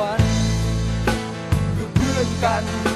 ว้วันคือเพื่อนกัน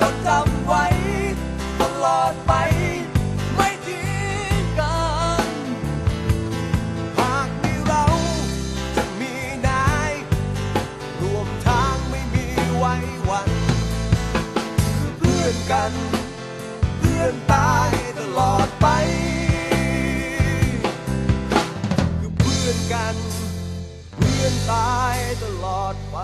จดจำไว้ ตลอดไป ไม่ทิ้งกัน หากมีเราจะมีนายรวมทางไม่มีไว้วัน คือเพื่อนกัน เพื่อนตายตลอดไป คือเพื่อนกัน เพื่อนตายตลอดไป